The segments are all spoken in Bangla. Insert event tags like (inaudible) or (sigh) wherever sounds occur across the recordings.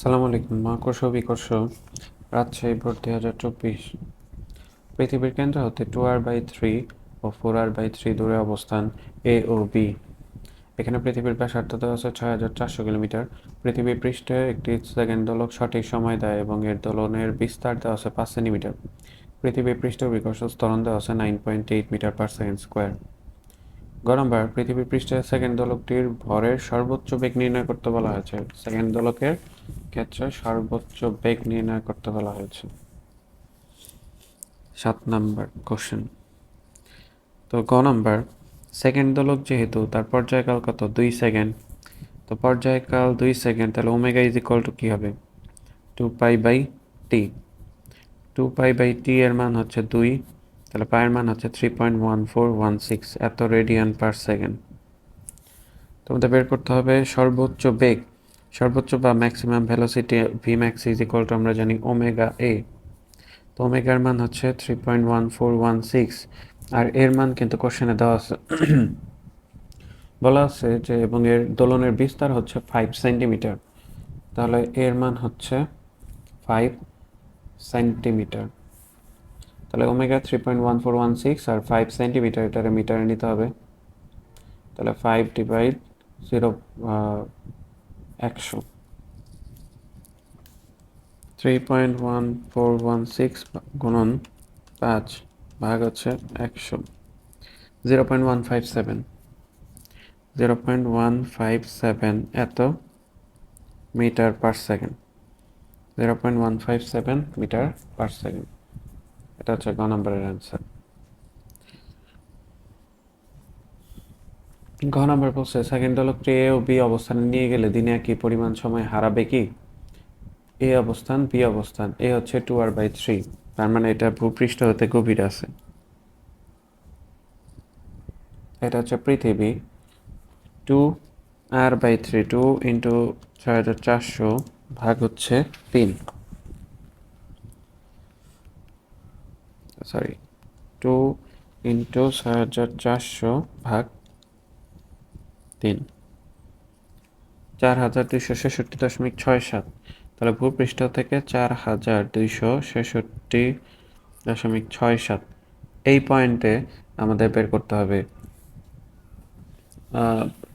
সালাম আলাইকুম ও বিকর্ষ রাজশাহী বোর্ড দুই হাজার চব্বিশ। পৃথিবীর কেন্দ্র হতে টু আর বাই থ্রি ও ফোর আর বাই থ্রি দূরে অবস্থান এ ও বি এখানে পৃথিবীর ব্যাসার্ধ দেওয়া আছে ছয় হাজার চারশো কিলোমিটার। পৃথিবী পৃষ্ঠে একটি সেকেন্ড দোলক সঠিক সময় দেয় এবং এর দোলনের বিস্তার দেওয়া আছে পাঁচ সেন্টিমিটার। পৃথিবী পৃষ্ঠ বিকর্ষ স্তরণ দেওয়া আছে nine point eight metre per second square গ নম্বর পৃথিবী পৃষ্ঠে সেকেন্ড দোলকটির ভরের সর্বোচ্চ বেগ নির্ণয় করতে বলা হয়েছে। সেকেন্ড দোলকের ক্ষেত্রে সর্বোচ্চ বেগ নির্ণয় করতে বলা হয়েছে। সাত নাম্বার কোশ্চেন তো গ নাম্বার সেকেন্ড দোলক যেহেতু তার পর্যায়কাল কত? দুই সেকেন্ড তো পর্যায়কাল দুই সেকেন্ড তাহলে ওমেগা ইজ ইকুয়াল টু কী হবে? Two pi by T two pi by T এর মান হচ্ছে দুই। তাহলে পায়ের মান হচ্ছে three point one four one six এত রেডিয়ান পার সেকেন্ড তোমাদের বের করতে হবে সর্বোচ্চ বেগ। সর্বোচ্চ বা maximum velocity V max is equal to আমরা জানি ওমেগা এ তো ওমেগার মান হচ্ছে three point one four one six আর এর মান কিন্তু কোশ্চেনে দেওয়া আছে। বলা আছে যে এবং এর দোলনের বিস্তার হচ্ছে ফাইভ সেন্টিমিটার তাহলে এর মান হচ্ছে ফাইভ সেন্টিমিটার তাহলে omega three point one four one six আর ফাইভ সেন্টিমিটার এটারে মিটারে নিতে হবে। তাহলে ফাইভ ডিভাইড জিরো একশো। Three point one four one six গুণন পাঁচ ভাগ হচ্ছে একশো। Zero point one five seven zero point one five seven এত metre per second zero point one five seven metre per second এটা হচ্ছে গ অ্যান্সার ঘ নম্বর বলছে সেকেন্ড দলকটি এ ও বি অবস্থানে নিয়ে গেলে দিনে একই পরিমাণ সময় হারাবে কি? এ অবস্থান, বি অবস্থান, এ হচ্ছে টু আর বাই থ্রি তার মানে এটা ভূপৃষ্ঠ হতে গভীর আছে। এটা হচ্ছে পৃথিবী two R by three two into ছয় হাজার চারশো ভাগ হচ্ছে তিন। সরি টু ইন্টু ছয় হাজার চারশো ভাগ তিন। চার হাজার দুইশো ছেষট্টি দশমিক ছয় সাত। তাহলে ভূপৃষ্ঠ থেকে চার হাজার দুইশো ছেষট্টি দশমিক ছয় সাত। এই পয়েন্টে আমাদের বের করতে হবে।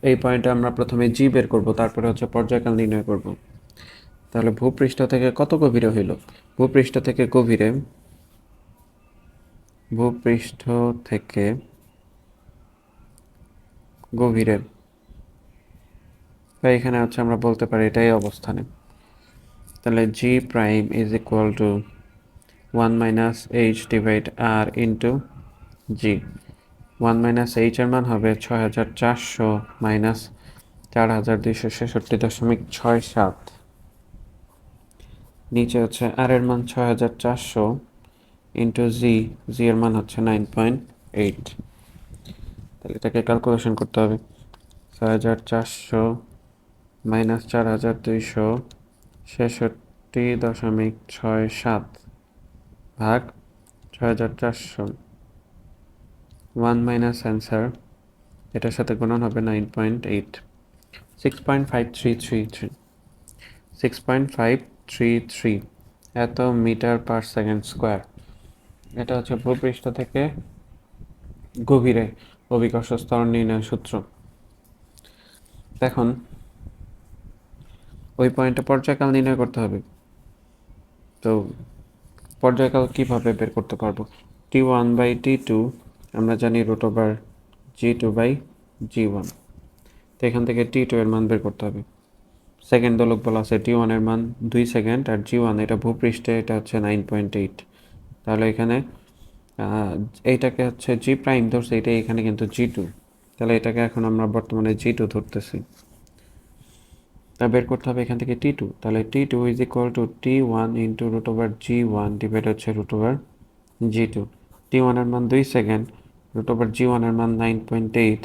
এই পয়েন্টে আমরা প্রথমে জি বের করব, তারপরে হচ্ছে পর্যায়কাল নির্ণয় করব। তাহলে ভূপৃষ্ঠ থেকে কত গভীরে হইল? ভূপৃষ্ঠ থেকে গভীরে ভূপৃষ্ঠ থেকে গভীরে। বা এখানে হচ্ছে আমরা বলতে পারি এটাই অবস্থানে। তাহলে G prime is equal to one minus H divide R into G one minus H এর মান হবে ছয় হাজার চারশো মাইনাস চার হাজার দুইশো ছেষট্টি দশমিক ছয় সাত। নিচে হচ্ছে আর এর মান ছয় হাজার চারশো ইন্টু জি জি এর মান হচ্ছে নাইন পয়েন্ট এইট তাহলে এটাকে ক্যালকুলেশন করতে হবে। ছয় হাজার চারশো মাইনাস চার হাজার দুইশো ছেষট্টি দশমিক ছয় সাত ভাগ ছয় হাজার চারশো। ওয়ান মাইনাস অ্যান্সার এটার সাথে গুণন হবে nine point eight six point five three three three six point five three three এত মিটার পার সেকেন্ড স্কোয়ার এটা হচ্ছে ভূপৃষ্ঠ থেকে গভীরে অভিকর্ষ স্তর নির্ণয় সূত্র। এখন ওই পয়েন্টে পর্যায়কাল নির্ণয় করতে হবে। তো পর্যায়কাল কীভাবে বের করতে পারব? T one by T two আমরা জানি root over G two by G one তো এখান থেকে টি টু এর মান বের করতে হবে। সেকেন্ড দোলক বলা আছে টি ওয়ানের মান, দুই সেকেন্ড আর জি ওয়ান এটা ভূপৃষ্ঠে, এটা হচ্ছে নাইন পয়েন্ট এইট তাহলে এখানে এইটাকে হচ্ছে জি প্রাইম ধরছে এটা এখানে কিন্তু জি টু তাহলে এটাকে এখন আমরা বর্তমানে জি টু ধরতেছি। তা বের করতে হবে এখান থেকে টি টু তাহলে T two is equal to T one into root over G one divide হচ্ছে root over G two T ওয়ানের মান দুই সেকেন্ড রুট ওভার জি ওয়ানের মান নাইন পয়েন্ট এইট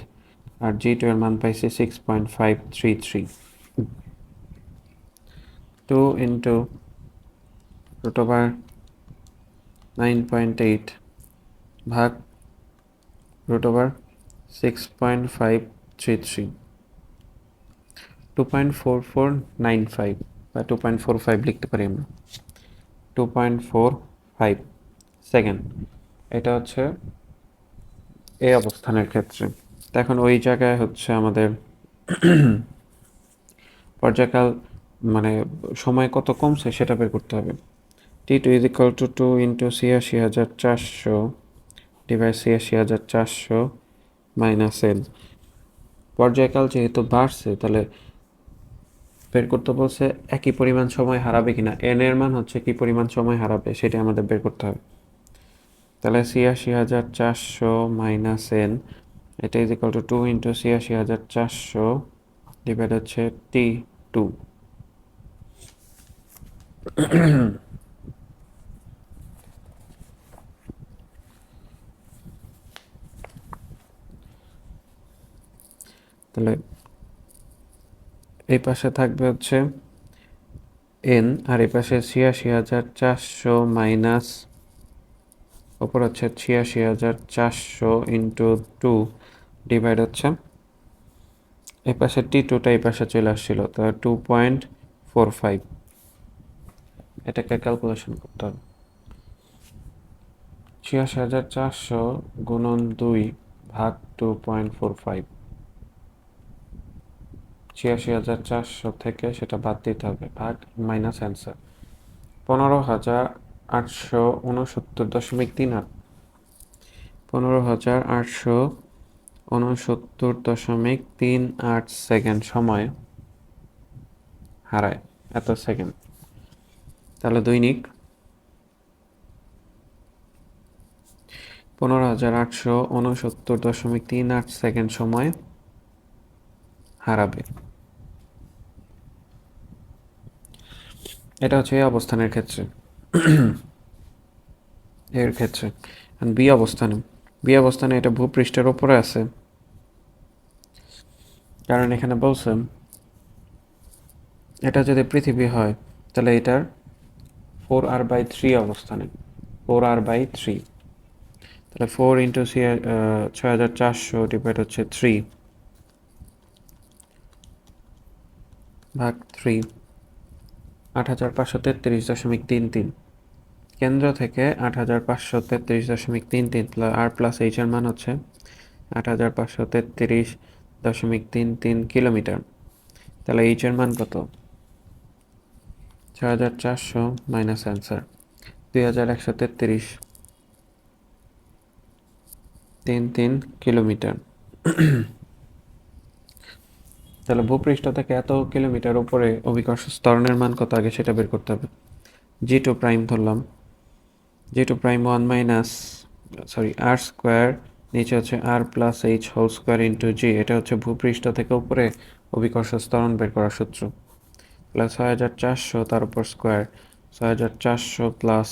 আর জি টু এর মান পাইছি six point five three three two into root over nine point eight ভাগ root over six point five three three two point four four nine five বা টু পয়েন্ট ফোর ফাইভ লিখতে পারি আমরা। Two point four five second এটা হচ্ছে এই অবস্থানের ক্ষেত্রে। তো এখন ওই জায়গায় হচ্ছে আমাদের (clears throat) পর্যায়কাল মানে সময় কত কমছে সেটা বের করতে হবে। T two is equal to two into ছিয়াশি হাজার চারশো ডিভাইড ছিয়াশি হাজার চারশো মাইনাস এন পর্যায়কাল যেহেতু বাড়ছে, তাহলে বের করতে বলছে একই পরিমাণ সময় হারাবে কিনা। এন এর মান হচ্ছে কি পরিমাণ সময় হারাবে সেটা আমাদের বের করতে হবে। তাহলে ছিয়াশি হাজার চারশো মাইনাস এন এটা is equal to two into ছিয়াশি হাজার চারশো ডিভাইড হচ্ছে টি টু তাহলে এই পাশে থাকবে হচ্ছে এন আর এই পাশে ছিয়াশি হাজার চারশো মাইনাস, ওপর হচ্ছে ছিয়াশি হাজার চারশো ইন্টু টু ডিভাইড হচ্ছে। এই পাশে টি টুটা এই পাশে চলে আসছিল, তো টু পয়েন্ট ফোর ফাইভ এটাকে ক্যালকুলেশন করতে হবে। ছিয়াশি হাজার চারশো গুণন দুই ভাগ টু পয়েন্ট ফোর ফাইভ ছিয়াশি হাজার চারশো থেকে সেটা বাদ দিতে হবে, ভাগ মাইনাস অ্যান্সার পনেরো হাজার আটশো উনসত্তর দশমিক তিন আট। পনেরো হাজার আটশো উনসত্তর দশমিক তিন আট সেকেন্ড সময় হারায়, এত সেকেন্ড তাহলে দৈনিক পনেরো হাজার আটশো উনসত্তর দশমিক তিন আট সেকেন্ড সময় হারাবে। এটা হচ্ছে এই অবস্থানের ক্ষেত্রে। এর ক্ষেত্রে। বি অবস্থানে। বি অবস্থানে এটা ভূপৃষ্ঠের ওপরে আছে। কারণ এখানে বলছে, এটা যদি পৃথিবী হয়, তাহলে এটার ফোর আর বাই থ্রি অবস্থানে। Four R by three. তাহলে ফোর ইন্টু সি ছয় হাজার চারশো ডিভাইড হচ্ছে থ্রি। ভাগ থ্রি, আট হাজার পাঁচশো তেত্রিশ দশমিক তিন তিন। কেন্দ্র থেকে আট হাজার পাঁচশো তেত্রিশ দশমিক তিন তিন আর প্লাস এইচের মান হচ্ছে আট হাজার পাঁচশো তেত্রিশ দশমিক তিন তিন কিলোমিটার। তাহলে এইচের মান কত? ছয় হাজার চারশো মাইনাস অ্যান্সার দুই হাজার একশো তেত্রিশ তিন তিন কিলোমিটার। তাহলে ভূপৃষ্ঠ থেকে এত কিলোমিটার উপরে অভিকর্ষ স্তরণের মান কত আগে সেটা বের করতে হবে? জি টু প্রাইম ধরলাম। G two prime one minus sorry R square নিচে হচ্ছে R plus H whole square into G এটা হচ্ছে ভূপৃষ্ঠ থেকে উপরে অভিকর্ষ স্তরণ বের করার সূত্র। প্লাস ছয় হাজার চারশো, তার উপর স্কোয়ার ছয় হাজার চারশো প্লাস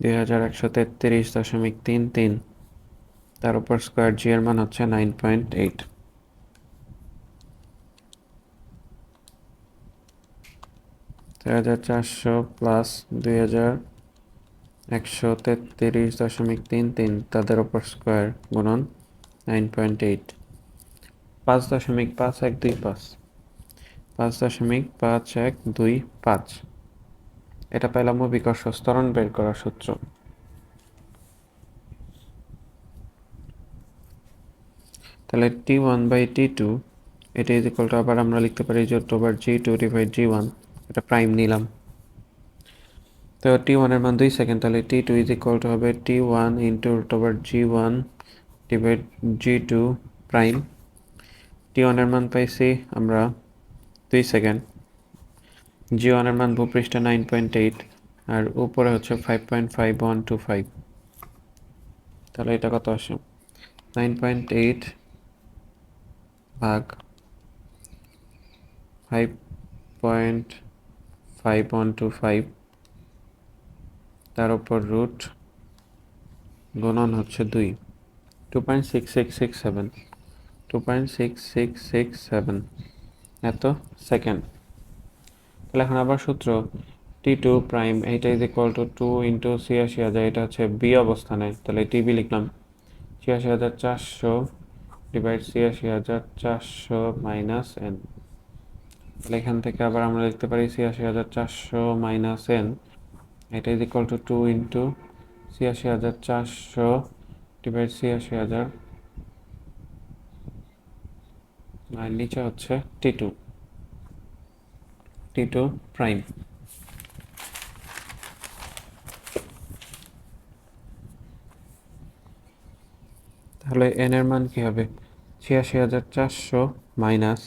দুই হাজার একশো তেত্রিশ দশমিক তিন তিন, তার উপর স্কোয়ার জি এর মান হচ্ছে নাইন পয়েন্ট এইট হাজার দুই তেত্রিশ দশমিক তিন তিন, তাদের ওপর স্কোয়ার গুণন নাইন পয়েন্ট এইট পাঁচ দশমিক পাঁচ এক দুই পাঁচ। পাঁচ দশমিক পাঁচ এক দুই পাঁচ। এটা পেলাম অভিকর্ষ স্তরণ বের করার সূত্র। তাহলে T one by T two এটা ইজ টু আবার আমরা লিখতে পারি যে over G two divide G one এটা প্রাইম নিলাম। তো টি ওয়ানের মান দুই সেকেন্ড তাহলে T two is equal to হবে T one into over G one divide G two prime T ওয়ানের মান পাইছি আমরা দুই সেকেন্ড জি ওয়ানের মান ভূপৃষ্ঠে নাইন পয়েন্ট এইট আর উপরে হচ্ছে five point five one two five তাহলে এটা কত আসে? নাইন পয়েন্ট এইট ভাগ five point five one two five তার উপর রুট গুণন হচ্ছে দুই। Two point six six six seven two point six six six seven এত সেকেন্ড তাহলে এখন আবার সূত্র টি টু প্রাইম এইটা is equal to two into ছিয়াশি হাজার, এটা হচ্ছে বি অবস্থানে। তাহলে টিবি লিখলাম। ছিয়াশি হাজার চারশো ডিভাইড ছিয়াশি হাজার চারশো মাইনাস এন তাহলে এখান থেকে আবার আমরা লিখতে পারি ছিয়াশি হাজার চারশো মাইনাস এন এটা is equal to two into ছিয়াশি হাজার চারশো ডিভাইড ছিয়াশি হাজার। আর নিচে হচ্ছে T two T two prime তাহলে এন এর মান কি হবে? ছিয়াশি হাজার চারশো মাইনাস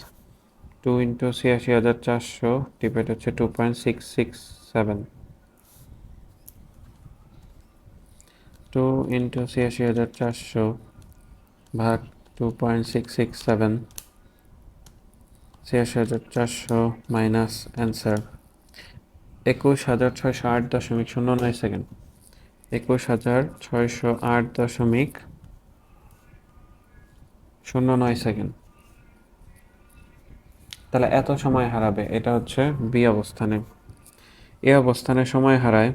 টু ইন্টু ছিয়াশি হাজার চারশো ডিভাইড হচ্ছে two point six six seven two into ছিয়াশি হাজার চারশো ভাগ two point six six seven ছিয়াশি হাজার চারশো মাইনাস অ্যান্সার একুশ হাজার ছয়শো আট দশমিক শূন্য নয় সেকেন্ড। একুশ হাজার ছয়শো আট দশমিক শূন্য নয় সেকেন্ড। তাহলে এত সময় হারাবে, এটা হচ্ছে বি অবস্থানে। এ অবস্থানে সময় হারায়।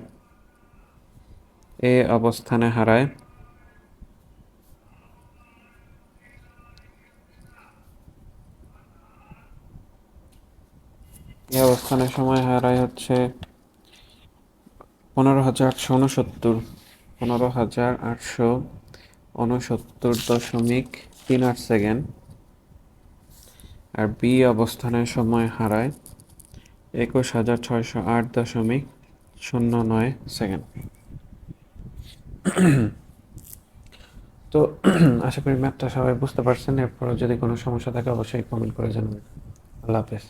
এ অবস্থানে হারায়। এ অবস্থানে সময় হারায় হচ্ছে পনেরো হাজার আটশো উনসত্তর। পনেরো হাজার আটশো উনসত্তর দশমিক তিন আট সেকেন্ড। আর বি অবস্থানের সময় হারায় একুশ হাজার ছয়শো আট দশমিক শূন্য নয় সেকেন্ড। তো আশা করি ম্যাপটা সবাই বুঝতে পারছেন। এরপর যদি কোনো সমস্যা থাকে, অবশ্যই কমেন্ট করে জানাবেন। আল্লাহ হাফেজ।